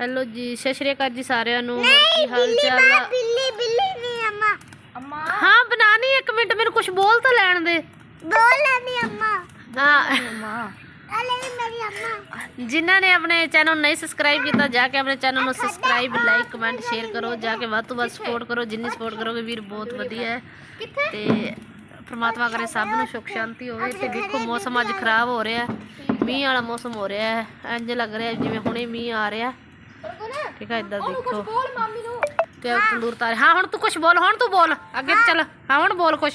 Hello ਜੀ ਸਤਿ ਸ਼੍ਰੀ ਅਕਾਲ ਜੀ ਸਾਰਿਆਂ ਨੂੰ। ਕੀ ਹਾਲ ਚਾਲ ਆ? ਬਿੱਲੀ ਬਿੱਲੀ ਨਹੀਂ ਅੰਮਾ। ਅੰਮਾ? ਹਾਂ ਬਣਾਣੀ ਇੱਕ ਮਿੰਟ ਮੈਨੂੰ ਕੁਝ ਬੋਲ ਤਾਂ ਲੈਣ ਦੇ। ਬੋਲ ਨਹੀਂ ਅੰਮਾ। ਹਾਂ। ਅੰਮਾ ਅਲੇ ਮੇਰੀ ਅੰਮਾ। ਜਿਨ੍ਹਾਂ ਨੇ ਆਪਣੇ ਚੈਨਲ ਨੂੰ ਨਹੀਂ ਸਬਸਕ੍ਰਾਈਬ ਕੀਤਾ ਜਾ ਕੇ ਆਪਣੇ ਚੈਨਲ ਨੂੰ ਸਬਸਕ੍ਰਾਈਬ ਲਾਈਕ ਕਮੈਂਟ ਸ਼ੇਅਰ ਕਰੋ ਜਾ ਕੇ ਵੱਧ ਤੋਂ ਵੱਧ ਸਪੋਰਟ ਕਰੋ ਜਿੰਨੀ ਸਪੋਰਟ ਕਰੋਗੇ ਵੀਰ ਬਹੁਤ ਵਧੀਆ। ਹੈ ਤੇ ਪ੍ਰਮਾਤਮਾ ਕਰੇ ਸਭ ਨੂੰ ਸੁਖ ਸ਼ਾਂਤੀ ਹੋਵੇ ਤੇ ਦੇਖੋ ਮੌਸਮ ਅੱਜ ਖਰਾਬ ਹੋ ਰਿਹਾ। ਹੈ। ਮੀਂਹ ਵਾਲਾ ਮੌਸਮ ਹੋ ਰਿਹਾ ਹੈ। ਇੰਜ ਲੱਗ ਰਿਹਾ ਜਿਵੇਂ ਹੁਣੇ ਮੀਂਹ ਆ ਰਿਹਾ। ਠੀਕ ਹੈ ਇੱਧਰ ਦੇਖੋ ਬੋਲ ਮਾਮੀ ਨੂੰ ਤੇ ਉਹ ਤੰਦੂਰ ਤਾਰ ਹਾਂ ਹੁਣ ਤੂੰ ਕੁਝ ਬੋਲ ਹੁਣ ਤੂੰ ਬੋਲ ਅੱਗੇ ਤੇ ਚੱਲ ਹਾਂ ਹੁਣ ਬੋਲ ਕੁਝ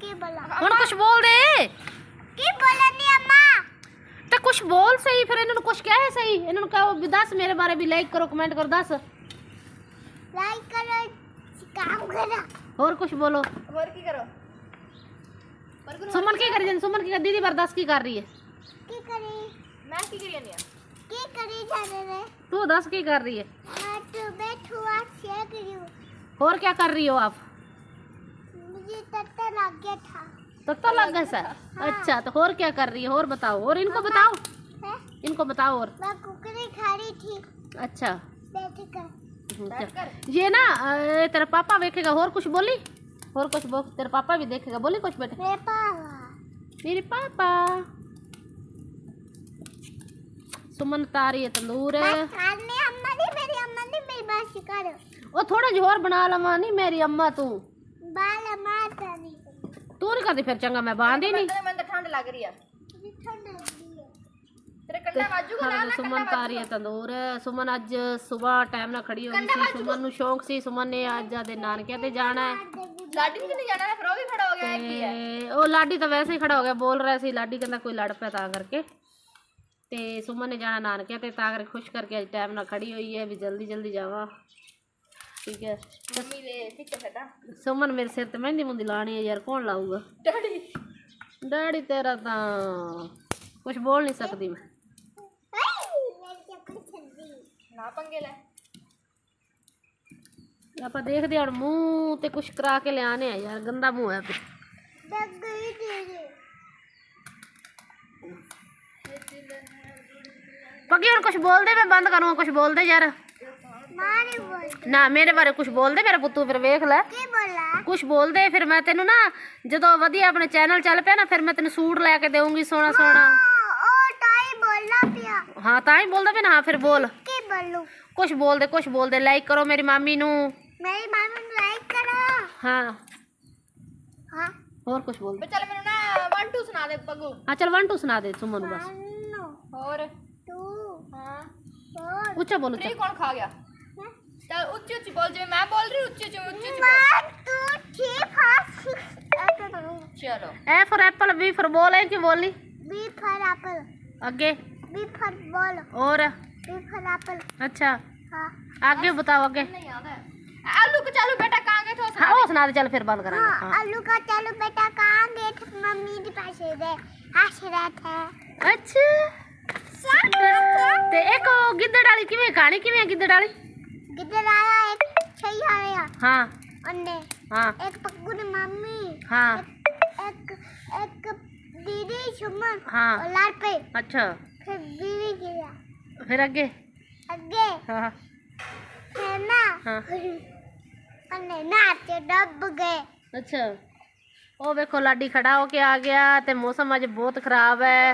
ਕੀ ਬੋਲਾ ਹੁਣ ਕੁਝ ਬੋਲ ਦੇ ਕੀ ਬੋਲਾ ਨਹੀਂ ਅੰਮਾ ਤੇ ਕੁਝ ਬੋਲ ਸਹੀ ਫਿਰ ਇਹਨਾਂ ਨੂੰ ਕੁਝ ਕਹਿ ਸਹੀ ਇਹਨਾਂ ਨੂੰ ਕਹੋ ਵੀ ਦੱਸ ਮੇਰੇ ਬਾਰੇ ਵੀ ਲਾਈਕ ਕਰੋ ਕਮੈਂਟ ਕਰੋ ਦੱਸ ਲਾਈਕ ਕਰੋ ਕੰਮ ਕਰੋ ਹੋਰ ਕੁਝ ਬੋਲੋ ਹੋਰ ਕੀ ਕਰੋ ਸੁਮਨ ਕੀ ਕਰੀ ਜਾਂਦੀ ਸੁਮਨ ਕੀ ਕਰ ਦੀਦੀ ਬਾਰ ਦੱਸ ਕੀ ਕਰ ਰਹੀ ਹੈ ਕੀ ਕਰੀ ਮੈਂ तू दस की कर रही है। हाँ, तो और क्या कर रही हो आप? तख्ता लग गया था। तख्ता लग गया सर हाँ। अच्छा तो और क्या कर रही है? और बताओ। और इनको हाँ, बताओ। है? इनको बताओ और। मैं कुकरी खा रही थी। अच्छा। हम्म, ये ना तेरा पापा देखेगा और कुछ बोली? और कुछ तेरा पापा भी देखेगा। बोली कुछ बेटे। मेरे पापा। मेरे पापा। ਸੁਮਨ ਤਾਰੀ ਤੰਦੂਰ ਖਾਣੇ ਅੰਮਾ ਦੀ ਮੇਰੀ ਅੰਮਾ ਦੀ ਮੇਰੀ ਬਾਸ਼ੀ ਕਰ ਉਹ ਥੋੜਾ ਜਿਹਾ ਹੋਰ ਬਣਾ ਲਵਾਂ ਨਹੀਂ ਮੇਰੀ ਅੰਮਾ ਤੂੰ। ਬਾਲ ਮਾਤਾ ਦੀ ਤੂੰ ਨਹੀਂ ਕਰਦੀ ਫਿਰ ਚੰਗਾ ਮੈਂ ਬਾਂਦੀ ਨਹੀਂ ਮੈਨੂੰ ਤਾਂ ਠੰਡ ਲੱਗ ਰਹੀ ਆ। ਸੁਮਨ ਤਾਰੀ ਹੈ ਤੰਦੂਰ ਸੁਮਨ ਅੱਜ ਸਵੇਰ ਟਾਈਮ ਨਾਲ ਖੜੀ ਹੋਈ ਸੀ। ਸੁਮਨ ਨੂੰ ਸ਼ੌਂਕ ਸੀ ਸੁਮਨ ਨੇ ਅੱਜ ਆਦੇ ਨਾਨਕਿਆਂ ਤੇ ਜਾਣਾ ਹੈ। ਲਾਡੀ ਵੀ ਨਹੀਂ ਜਾਣਾ ਫਿਰ ਉਹ ਵੀ ਖੜਾ ਹੋ ਗਿਆ ਕੀ ਹੈ ਉਹ ਲਾਡੀ ਤਾਂ ਵੈਸੇ ਹੀ ਖੜਾ ਹੋ ਗਿਆ ਬੋਲ ਰਿਹਾ ਸੀ ਲਾਡੀ ਕਹਿੰਦਾ ਕੋਈ ਲੜ ਪੈ ਤਾਂ ਕਰਕੇ। ਤੇ ਸੁਮਨ ਨੇ ਜਾਣਾ ਨਾਨਕਿਆਂ ਤੇ ਤਾਂ ਕਰਕੇ ਖੁਸ਼ ਕਰਕੇ ਅੱਜ ਟਾਈਮ ਨਾਲ ਖੜੀ ਹੋਈ ਹੈ ਵੀ ਜਲਦੀ ਜਲਦੀ ਜਾਵਾਂ। ਠੀਕ ਹੈ। ਮੰਮੀ ਦੇ ਠੀਕ ਹੈ ਸੁਮਨ ਮੇਰੇ ਸਿਰ ਤੇ ਮਹਿੰਦੀ ਮੁੰਦੀ ਲਾਣੀ ਹੈ ਯਾਰ ਕੌਣ ਲਾਊਗਾ? ਡੈਡੀ। ਡੈਡੀ ਤੇਰਾ ਤਾਂ ਕੁਝ ਬੋਲ ਨਹੀਂ ਸਕਦੀ ਮੈਂ। ਨਾ ਪੰਗੇ ਲੈ। ਆਪਾਂ ਦੇਖਦੇ ਹਾਂ ਹੁਣ ਮੂੰਹ ਤੇ ਕੁਛ ਕਰਾ ਕੇ ਲਿਆਣੇ ਆ ਯਾਰ ਗੰਦਾ ਮੂੰਹ ਹੈ ਤੇ। ਪੱਕੀ ਹੁਣ ਕੁਝ ਬੋਲਦੇ ਮੈਂ ਬੰਦ ਕਰੂੰਗਾ ਕੁਝ ਬੋਲਦੇ ਯਾਰ ਨਾ ਮੇਰੇ ਬਾਰੇ ਕੁਝ ਬੋਲਦੇ ਮੇਰਾ ਪੁੱਤੂ ਫਿਰ ਵੇਖ ਲੈ ਕੀ ਬੋਲਾ ਕੁਝ ਬੋਲਦੇ ਫਿਰ ਮੈਂ ਤੈਨੂੰ ਨਾ ਜਦੋਂ ਵਧੀਆ ਆਪਣੇ ਚੈਨਲ ਚੱਲ ਪਿਆ ਨਾ ਫਿਰ ਮੈਂ ਤੈਨੂੰ ਸੂਟ ਲੈ ਕੇ ਦੇਵਾਂਗੀ ਸੋਹਣਾ ਸੋਹਣਾ ਉਹ ਟਾਈ ਬੋਲਣਾ ਪਿਆ ਹਾਂ ਤਾਂ ਹੀ ਬੋਲਦਾ ਪਿਆ ਨਾ ਫਿਰ ਬੋਲ ਕੀ ਬੋਲੂ ਕੁਝ ਬੋਲਦੇ ਕੁਝ ਬੋਲਦੇ ਲਾਈਕ ਕਰੋ ਮੇਰੀ ਮਾਮੀ ਨੂੰ ਮੇਰੀ ਮਾਮੀ ਨੂੰ ਲਾਈਕ ਕਰੋ ਹਾਂ ਹਾਂ ਹੋਰ ਕੁਝ ਬੋਲ ਚੱਲ ਮੈਨੂੰ ਨਾ 1 2 ਸੁਣਾ ਦੇ ਪੱਗੂ ਹਾਂ ਚੱਲ 1 2 ਸੁਣਾ ਦੇ ਸੁਮਨ ਬਸ ਹੋਰ हाँ। ऊँचा बोलो ट्री कौन खा गया? हाँ। चल ऊँची ऊँची बोल जे मैं बोल रही ऊँची ऊँची ऊँची ऊँची चलो। A for apple B for ball है कि बोली? बी फॉर एप्पल आगे। बी फॉर बॉल और? बी फॉर एप्पल अच्छा। हाँ। आगे बताओ आगे। आलू का चालू बेटा कहाँ गए थे? हाँ वो सुना दे चल फिर बंद करा। हाँ, हाँ। आलू का चालू बेटा कहाँ गए थे? मम्मी के पास गए। हंस रहा था। अच्छा। ਤੇ ਇੱਕ ਉਹ ਗਿੱਦੜ ਵਾਲੀ ਕਿਵੇਂ ਕਹਾਣੀ ਕਿਵੇਂ ਗਿੱਦੜ ਵਾਲੀ किधर आया एक सही आया ਹਾਂ अंडे ਹਾਂ एक पक्कू ने मम्मी ਹਾਂ एक एक दीदी सुमन हाँ। और लाल पे ਅੱਛਾ फिर दीदी गिरा ਫਿਰ ਅੱਗੇ आगे ਹਾਂ फिर ना हाँ। अंडे नाचे डब गए ਅੱਛਾ ਉਹ ਵੇਖੋ ਲਾਡੀ ਖੜਾ ਹੋ ਕੇ ਆ ਗਿਆ ਤੇ ਮੌਸਮ ਅੱਜ ਬਹੁਤ ਖਰਾਬ ਹੈ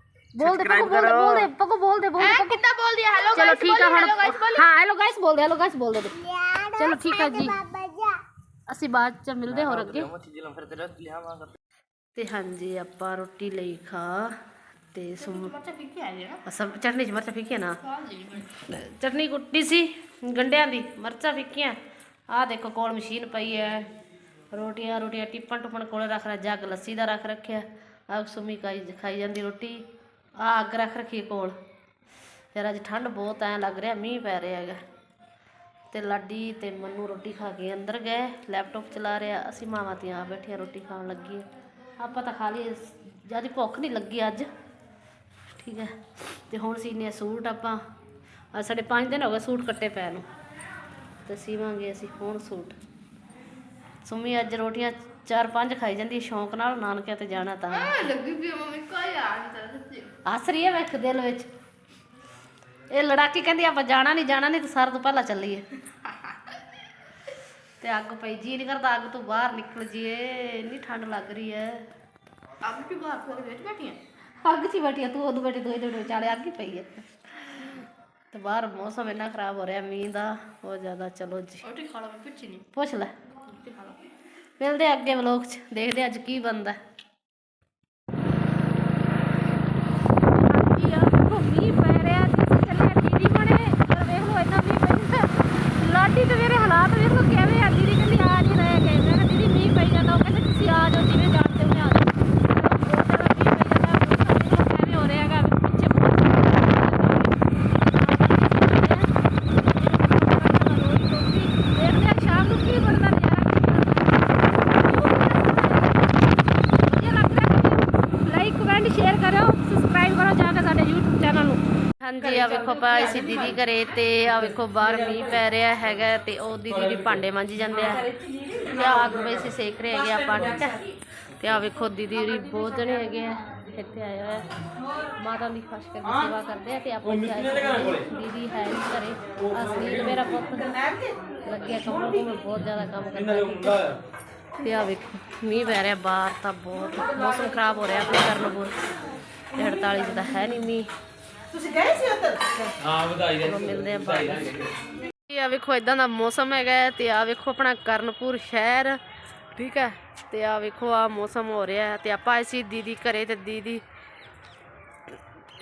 ਬੋਲਦੇ ਪੱਗੂ ਬੋਲਦੇ ਬੋਲਦੇ ਪੱਗੂ ਬੋਲਦੇ ਬੋਲਦੇ ਐ ਕਿੱਦਾਂ ਬੋਲਦੀ ਹੈ ਹੈਲੋ ਚਲੋ ਠੀਕ ਹੈ ਹੁਣ ਹੈਲੋ ਗਾਇਸ ਬੋਲ ਹਾਂ ਹੈਲੋ ਗਾਇਸ ਬੋਲਦੇ ਹੈਲੋ ਗਾਇਸ ਬੋਲਦੇ यार ਚਲੋ ਠੀਕ ਹੈ ਜੀ बाबा जा ਅਸੀਂ ਬਾਅਦ ਚ ਮਿਲਦੇ ਹੋਰ ਅੱਗੇ ਮੈਂ ਚੀਜ਼ ਲਾਂ ਫਿਰ ਤੇਰਾ ਲਿਆਵਾਂਗਾ ਤੇ ਹਾਂਜੀ ਆਪਾਂ ਰੋਟੀ ਲਈ ਖਾ ਤੇ ਸੁਮ ਮੱਚਾ ਫਿੱਕੀ ਆ ਜਿਹੜਾ ਅਸਾਂ ਚਟਨੀ ਚ ਮਰਚਾਂ ਫਿੱਕੀਆਂ ਨਾ ਚਟਨੀ ਕੁੱਟੀ ਸੀ ਗੰਡਿਆਂ ਦੀ ਮਰਚਾਂ ਫਿੱਕੀਆਂ ਆਹ ਦੇਖੋ ਕੋਲ ਮਸ਼ੀਨ ਪਈ ਹੈ ਰੋਟੀਆਂ ਰੋਟੀਆਂ ਟਿੱਪਣ ਟੁੱਪਣ ਕੋਲੇ ਰੱਖ ਰਿਹਾ ਜੱਗ ਲੱਸੀ ਦਾ ਰੱਖ ਰੱਖਿਆ ਆਹ ਸੁਮੀ ਖਾਈ ਖਾਈ ਜਾਂਦੀ ਰੋਟੀ ਆਹ ਅੱਗ ਰੱਖ ਰੱਖੀ ਕੋਲ। ਫਿਰ ਅੱਜ ਠੰਡ ਬਹੁਤ ਐ ਲੱਗ ਰਿਹਾ, ਮੀਂਹ ਪੈ ਰਿਹਾ ਹੈਗਾ। ਤੇ ਲਾਡੀ ਤੇ ਮੰਨੂ ਰੋਟੀ ਖਾ ਕੇ ਅੰਦਰ ਗਏ, ਲੈਪਟਾਪ ਚਲਾ ਰਿਹਾ, ਅਸੀਂ ਮਾਵਾਂ ਤੇ ਆ ਬੈਠੀਆਂ ਰੋਟੀ ਖਾਣ ਲੱਗੀ ਆਪਾਂ ਤਾਂ ਖਾ ਲਈ ਜ਼ਿਆਦਾ ਭੁੱਖ ਨਹੀਂ ਲੱਗੀ ਅੱਜ। ਠੀਕ ਹੈ, ਤੇ ਹੁਣ ਸੀਨੇ ਸੂਟ ਆਪਾਂ, ਅੱਜ ਸਾਡੇ 5 ਦਿਨ ਹੋ ਗਏ ਸੂਟ ਕੱਟੇ ਪੈ ਨੂੰ। ਤੇ ਸੀਵਾਂਗੇ ਅਸੀਂ ਹੁਣ ਸੂਟ। ਸੁਮੀ ਅੱਜ ਰੋਟੀਆਂ ਚਾਰ ਪੰਜ ਖਾਈ ਜਾਂਦੀ ਸ਼ੌਂਕ ਨਾਲ ਨਾਨਕਿਆਂ ਤੇ ਜਾਣਾ ਤਾਂ। ਲੱਗੀ ਵੀ ਮੰਮੀ ਹੱਸ ਰਹੀ ਹੈ ਵੇਖ ਦਿਲ ਵਿੱਚ। ਇਹ ਲੜਾਕੀ ਕਹਿੰਦੀ ਆਪਾਂ ਜਾਣਾ ਨਹੀਂ ਜਾਣਾ ਨਹੀਂ ਤੇ ਸਾਰ ਤੋਂ ਪਹਿਲਾਂ ਚੱਲੀਏ। ਤੇ ਅੱਗ ਪਈ ਜੀ ਨਹੀਂ ਕਰਦਾ ਅੱਗ ਤੋਂ ਬਾਹਰ ਨਿਕਲ ਜੀਏ। ਇੰਨੀ ਠੰਡ ਲੱਗ ਰਹੀ ਹੈ। ਆਪ ਵੀ ਬਾਹਰ ਫਿਰ ਵਿੱਚ ਬੈਠੀ ਹੈ ਅੱਗ 'ਚ ਹੀ ਬੈਠੀ ਆ ਤੂੰ ਉਦੋਂ ਬੈਠੀ ਤੂੰ ਇਹਦੇ ਵਿਚਾਲੇ ਅੱਗ ਹੀ ਪਈ ਹੈ। ਤੇ ਬਾਹਰ ਮੌਸਮ ਇੰਨਾ ਖਰਾਬ ਹੋ ਰਿਹਾ ਮੀਂਹ ਦਾ ਬਹੁਤ ਜ਼ਿਆਦਾ ਚਲੋ ਜੀ। ਰੋਟੀ ਖਾ ਲਾ ਮੈਂ ਪਿੱਛੇ ਨਹੀਂ। ਪੁੱਛ ਲੈ। ਰੋਟੀ ਖਾ ਲਾ। ਮਿਲਦੇ ਅੱਗੇ ਵਲੋਗ 'ਚ ਦੇਖਦੇ ਅੱਜ ਕੀ ਬਣਦਾ ਕੀ ਆ ਮੀਂਹ ਪੈ ਰਿਹਾ ਤੁਸੀਂ ਚੱਲੇ ਦੀਦੀ ਕੋਲੇ ਪਰ ਵੇਖ ਲਓ ਇੰਨਾ ਮੀਂਹ ਪੈਂਦਾ ਲਾਡੀ ਤੇ ਮੇਰੇ ਹਾਲਾਤ ਵੇਖ ਲਓ ਕਿਵੇਂ ਆ ਦੀਦੀ ਕਹਿੰਦੀ ਆ ਨਹੀਂ ਰਹੇ ਗਏ ਮੈਂ ਕਿਹਾ ਦੀਦੀ ਮੀਂਹ ਪਈ ਜਾਂਦਾ ਉਹ ਕਹਿੰਦੇ ਤੁਸੀਂ ਆ ਜਾਓ ਜਿਵੇਂ ਜਾਣਦੇ ਹੋ ਆ ਜਾਓ ਬਹੁਤ ਜ਼ਿਆਦਾ ਮੀਂਹ ਪਈ ਜਾਂਦਾ ਮੌਸਮ ਵੇਖ ਲਓ ਕਿਵੇਂ ਹੋ ਰਿਹਾ ਹੈਗਾ ਪਿੱਛੇ ਦੇਖਦੇ ਆ ਸ਼ਾਮ ਨੂੰ ਕੀ ਬਣਦਾ ਨਜ਼ਾਰਾ ਵਧੀਆ ਲੱਗ ਰਿਹਾ ਲਾਈਕ ਕਮੈਂਟ ਸ਼ੇਅਰ ਕਰਿਓ ਸਬਸਕ੍ਰਾਈਬ ਕਰੋ ਜਾ ਕੇ ਸਾਡੇ YouTube ਚੈਨਲ ਨੂੰ ਹਾਂਜੀ ਆ ਵੇਖੋ ਪਾ ਅਸੀਂ ਦੀਦੀ ਘਰੇ ਤੇ ਆ ਵੇਖੋ ਬਾਹਰ ਮੀਂਹ ਪੈ ਰਿਹਾ ਹੈਗਾ ਤੇ ਉਹ ਦੀਦੀ ਵੀ ਭਾਂਡੇ ਮਾਂਜੀ ਜਾਂਦੇ ਆ। ਤੇ ਆ ਅੱਗ ਵਿੱਚ ਅਸੀਂ ਸੇਕ ਰਹੇ ਹੈਗੇ ਆਪਾਂ ਠੀਕ ਹੈ? ਤੇ ਆ ਵੇਖੋ ਦੀਦੀ ਹੋਰੀ ਬਹੁਤ ਜਣੇ ਹੈਗੇ ਆ ਇੱਥੇ ਆਏ ਹੋਏ ਆ। ਮਾਤਾ ਦੀ ਖਾਸ ਕਰਕੇ ਸੇਵਾ ਕਰਦੇ ਆ ਤੇ ਆਪਾਂ। ਦੀਦੀ ਹੈ ਨਹੀਂ ਘਰੇ। ਅਸਲੀ ਮੇਰਾ ਪੁੱਤ ਲੱਗਿਆ ਕੰਮ ਕੋਲ ਬਹੁਤ ਜ਼ਿਆਦਾ ਕੰਮ ਕਰਦਾ ਠੀਕ ਹੈ? ਤੇ ਆ ਵੇਖੋ ਮੀਂਹ ਪੈ ਰਿਹਾ ਬਾਹਰ ਤਾਂ ਬਹੁਤ ਮੌਸਮ ਖਰਾਬ ਹੋ ਰਿਹਾ ਆਪਣੇ ਕਰਨਪੁਰ ਤੇ 48 ਚ ਤਾਂ ਹੈ ਨਹੀਂ ਮੀਂਹ। ਹਾਂ ਵਧਾਈ ਦੇ ਮਿਲਦੇ ਆ ਬਾਅਦ ਇਹ ਆ ਵੇਖੋ ਇਦਾਂ ਦਾ ਮੌਸਮ ਹੈਗਾ ਹੈ ਤੇ ਆ ਵੇਖੋ ਆਪਣਾ ਕਰਨਪੁਰ ਸ਼ਹਿਰ ਠੀਕ ਹੈ? ਤੇ ਆ ਵੇਖੋ ਆ ਮੌਸਮ ਹੋ ਰਿਹਾ ਹੈ ਤੇ ਆਪਾਂ ਆਏ ਸੀ ਦੀਦੀ ਘਰੇ ਤੇ ਦੀਦੀ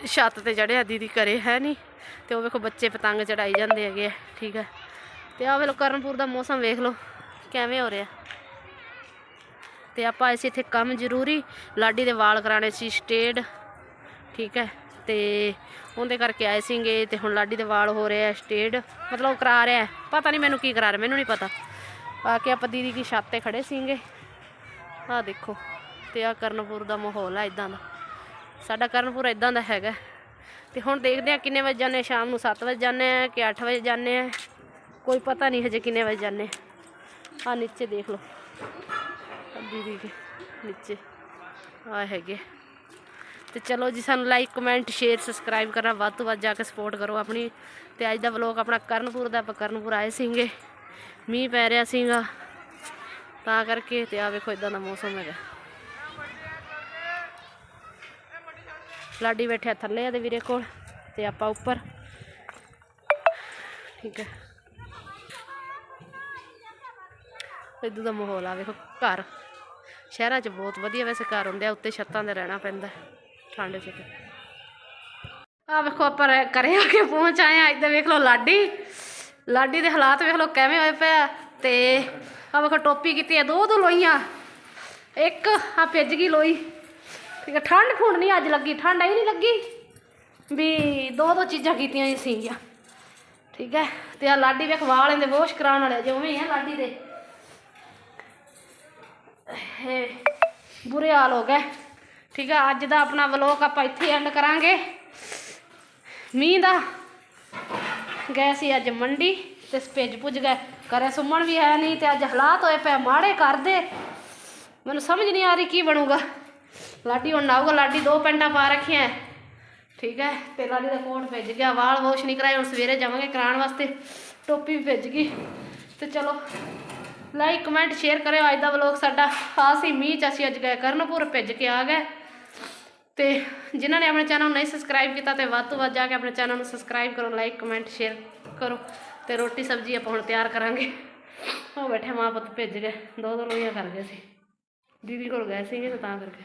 ਛੱਤ ਤੇ ਚੜਿਆ ਦੀਦੀ ਘਰੇ ਹੈ ਨਹੀਂ ਤੇ ਉਹ ਵੇਖੋ ਬੱਚੇ ਪਤੰਗ ਚੜਾਈ ਜਾਂਦੇ ਹੈਗੇ ਠੀਕ ਹੈ? ਤੇ ਆ ਵੇਖੋ ਕਰਨਪੁਰ ਦਾ ਮੌਸਮ ਵੇਖ ਲਓ ਕਿਵੇਂ ਹੋ ਰਿਹਾ। ਤੇ ਆਪਾਂ ਆਏ ਸੀ ਇੱਥੇ ਕੰਮ ਜ਼ਰੂਰੀ ਲਾਡੀ ਦੇ ਵਾਲ ਕਰਾਣੇ ਸੀ ਸਟੇਡ ਠੀਕ ਹੈ? ਤੇ ਉਹਦੇ ਕਰਕੇ ਆਏ ਸੀਗੇ ਤੇ ਹੁਣ ਲਾਡੀ ਦੇ ਵਾਲ ਹੋ ਰਿਹਾ ਆ ਸਟੇਡ। ਮਤਲਬ ਉਹ ਕਰਾ ਰਿਹਾ। ਪਤਾ ਨਹੀਂ ਮੈਨੂੰ ਕੀ ਕਰਾ ਰਿਹਾ ਮੈਨੂੰ ਨਹੀਂ ਪਤਾ। ਆ ਕੇ ਆਪਾਂ ਦੀਦੀ ਦੀ ਛੱਤ ਤੇ ਖੜੇ ਸੀਗੇ। ਆਹ ਦੇਖੋ ਤੇ ਆ ਕਰਨਪੁਰ ਦਾ ਮਾਹੌਲ ਆ ਇਦਾਂ ਦਾ। ਸਾਡਾ ਕਰਨਪੁਰ ਇਦਾਂ ਦਾ ਹੈਗਾ। ਤੇ ਹੁਣ ਦੇਖਦੇ ਆ ਕਿੰਨੇ ਵਜੇ ਜਾਂਦੇ ਹਾਂ, ਸ਼ਾਮ ਨੂੰ 7 ਵਜੇ ਜਾਂਦੇ ਆ ਕਿ 8 ਵਜੇ ਜਾਂਦੇ ਆ। ਕੋਈ ਪਤਾ ਨਹੀਂ ਹਜੇ ਕਿੰਨੇ ਵਜੇ ਜਾਂਦੇ ਆ। ਨੀਚੇ ਦੇਖ ਲਓ। ਦੀਦੀ ਦੇ ਨੀਚੇ। ਆ ਹੈਗੇ। ਤੇ ਚਲੋ ਜੀ ਸਾਨੂੰ ਲਾਈਕ ਕਮੈਂਟ ਸ਼ੇਅਰ ਸਬਸਕ੍ਰਾਈਬ ਕਰਨਾ ਵੱਧ ਤੋਂ ਵੱਧ ਜਾ ਕੇ ਸਪੋਰਟ ਕਰੋ ਆਪਣੀ। ਤੇ ਅੱਜ ਦਾ ਵਲੋਗ ਆਪਣਾ ਕਰਨਪੁਰ ਦਾ, ਆਪਾਂ ਕਰਨਪੁਰ ਆਏ ਸੀਗੇ। ਮੀਂਹ ਪੈ ਰਿਹਾ ਸੀਗਾ। ਤਾਂ ਕਰਕੇ ਤੇ ਆ ਵੇਖੋ ਇਦਾਂ ਦਾ ਮੌਸਮ ਹੈਗਾ। ਲਾਡੀ ਬੈਠਿਆ ਥੱਲੇ ਆ ਦੇ ਵੀਰੇ ਕੋਲ, ਤੇ ਆਪਾਂ ਉੱਪਰ। ਠੀਕ ਹੈ। ਇਦਾਂ ਦਾ ਮਾਹੌਲ ਆ ਵੇਖੋ, ਘਰ। ਸ਼ਹਿਰਾਂ 'ਚ ਬਹੁਤ ਵਧੀਆ ਵੈਸੇ ਘਰ ਹੁੰਦੇ ਆ, ਉੱਤੇ ਛੱਤਾਂ ਤੇ ਰਹਿਣਾ ਪੈਂਦਾ। ਠੰਡ 'ਚ ਆ ਵੇਖੋ ਆਪਾਂ ਰਹਿ- ਘਰੇ ਆ ਕੇ ਪਹੁੰਚ ਆਏ ਆ, ਇੱਧਰ ਵੇਖ ਲਓ ਲਾਡੀ। ਲਾਡੀ ਦੇ ਹਾਲਾਤ ਵੇਖ ਲਓ ਕਿਵੇਂ ਹੋਏ ਪਿਆ ਤੇ ਆ ਵੇਖੋ ਟੋਪੀ ਕੀਤੀ ਆ, ਦੋ ਦੋ ਲੋਈਆਂ। ਇੱਕ ਆ ਭਿੱਜ ਗਈ ਲੋਈ। ਠੀਕ ਹੈ ਠੰਡ ਠੁੰਡ ਨਹੀਂ ਅੱਜ ਲੱਗੀ, ਠੰਡ ਆਈ ਨਹੀਂ ਲੱਗੀ ਵੀ ਦੋ ਦੋ ਚੀਜ਼ਾਂ ਕੀਤੀਆਂ ਹੀ ਸੀਗੀਆਂ। ਠੀਕ ਹੈ ਤੇ ਆ ਲਾਡੀ ਵੇਖ ਵਾਲ ਇਹਦੇ ਵਾਸ਼ ਕਰਾਉਣ ਵਾਲੇ ਜਿਵੇਂ ਆ ਲਾਡੀ ਦੇ। ਬੁਰੇ ਹਾਲ ਹੋ ਗਏ। ਠੀਕ ਹੈ ਅੱਜ ਦਾ ਆਪਣਾ ਵਲੋਗ ਆਪਾਂ ਇੱਥੇ ਐਂਡ ਕਰਾਂਗੇ। ਮੀਂਹ ਦਾ। ਗਏ ਸੀ ਅੱਜ ਮੰਡੀ ਤੇ ਭਿੱਜ ਭੁੱਜ ਗਏ। ਘਰੇ ਸੁਮਣ ਵੀ ਹੈ ਨਹੀਂ ਤੇ ਅੱਜ ਹਾਲਾਤ ਹੋਏ ਪਏ ਮਾੜੇ ਕਰਦੇ ਮੈਨੂੰ ਸਮਝ ਨਹੀਂ ਆ ਰਹੀ ਕੀ ਬਣੂਗਾ। ਲਾਡੀ ਹੁਣ ਨਾਊਗਾ ਲਾਡੀ ਦੋ ਪੈਂਟਾਂ ਪਾ ਰੱਖੀਆਂ ਠੀਕ ਹੈ ਤੇ ਲਾਡੀ ਦਾ ਕੋਟ ਭਿੱਜ ਗਿਆ, ਵਾਲ ਵਾਸ਼ ਨਹੀਂ ਕਰਾਏ, ਹੁਣ ਸਵੇਰੇ ਜਾਵਾਂਗੇ ਕਰਾਉਣ ਵਾਸਤੇ। ਟੋਪੀ ਵੀ ਭਿੱਜ ਗਈ। ਤੇ ਚਲੋ ਲਾਈਕ ਕਮੈਂਟ ਸ਼ੇਅਰ ਕਰਿਓ ਅੱਜ ਦਾ ਵਲੋਗ ਸਾਡਾ। ਖਾਸ ਹੀ ਮੀਂਹ ਚ ਅਸੀਂ ਅੱਜ ਗਏ ਕਰਨਪੁਰ, ਭਿੱਜ ਕੇ ਆ ਗਏ। ਤੇ ਜਿਨ੍ਹਾਂ ਨੇ ਆਪਣੇ ਚੈਨਲ ਨੂੰ ਨਹੀਂ ਸਬਸਕ੍ਰਾਈਬ ਕੀਤਾ ਤੇ ਵੱਧ ਤੋਂ ਵੱਧ ਜਾ ਕੇ ਆਪਣੇ ਚੈਨਲ ਨੂੰ ਸਬਸਕ੍ਰਾਈਬ ਕਰੋ ਲਾਈਕ ਕਮੈਂਟ ਸ਼ੇਅਰ ਕਰੋ ਤੇ ਰੋਟੀ, ਸਬਜ਼ੀ ਆਪਾਂ ਹੁਣ ਤਿਆਰ ਕਰਾਂਗੇ। ਉਹ ਬੈਠੇ ਮਾਂ ਪੁੱਤ ਭੇਜ ਗਏ ਦੋ ਦੋ ਲੋਈਆਂ ਕਰ ਗਏ ਸੀ ਦੀਦੀ ਕੋਲ ਗਏ ਸੀਗੇ ਤਾਂ ਕਰਕੇ।